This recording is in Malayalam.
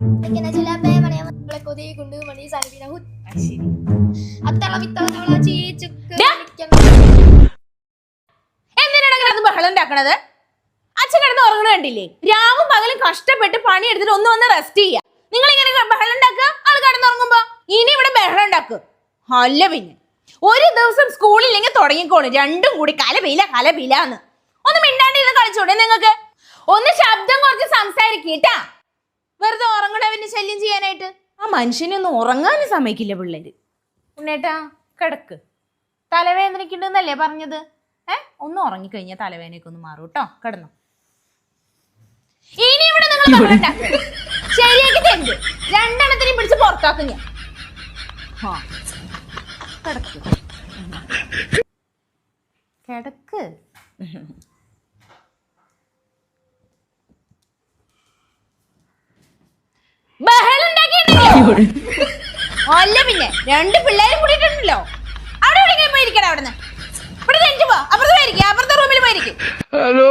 എന്തിനാണ് ബഹളം ഉണ്ടാക്കണത്? അച്ഛൻ കിടന്ന് ഉറങ്ങണ കണ്ടില്ലേ? രാവും പകലും കഷ്ടപ്പെട്ട് പണി എടുത്തിട്ട് ഒന്ന് വന്ന് റെസ്റ്റ് ചെയ്യാ. നിങ്ങൾ ഇങ്ങനെ ബഹളം ഉണ്ടാക്കുക? ആൾ കിടന്നുറങ്ങുമ്പോ ഇനി ഇവിടെ ബഹളം ഉണ്ടാക്കുക അല്ല പിന്നെ. ഒരു ദിവസം സ്കൂളില്ലെങ്കിൽ തുടങ്ങിക്കോളൂ. രണ്ടും കൂടി കലപില കലപിലാന്ന്. ഒന്ന് മിണ്ടാണ്ടിരുന്ന് കളിച്ചോടെ നിങ്ങൾക്ക്? ഒന്ന് ശബ്ദം കുറച്ച് സംസാരിക്കട്ടാ വെറുതെ ഉറങ്ങണവന് ശല്യം ചെയ്യാനായിട്ട്? ആ മനുഷ്യനൊന്നും ഒന്ന് ഉറങ്ങാനും സമ്മതിക്കില്ല പിള്ളേര്. ഉണ്ണേട്ടാ കിടക്ക്. തലവേദനയ്ക്കുണ്ടെന്നല്ലേ പറഞ്ഞത്? ഏ ഒന്ന് ഉറങ്ങിക്കഴിഞ്ഞാൽ തലവേദനയൊക്കെ ഒന്ന് മാറും കേട്ടോ. കിടന്നു. ഇനി ഇവിടെ നിങ്ങൾ ശരിയാക്കി തരുത്. രണ്ടെണ്ണത്തിനെയും പിടിച്ച് പുറത്താക്കും ഞാൻ. കിടക്ക്. കിടക്ക് ബഹളം ഉണ്ടാക്കിയിട്ടുണ്ടല്ലോ അല്ല പിന്നെ രണ്ട് പിള്ളേരും കൂടിയിട്ടുണ്ടല്ലോ. അവിടെ എവിടെയെങ്കിലും പോയിരിക്കണം അവിടുന്ന്? ഇവിടെ എനിക്ക് പോ അപ്പുറത്ത് പോയിരിക്കും അപ്പുറത്തെ റൂമിൽ പോയിരിക്കും. ഹലോ.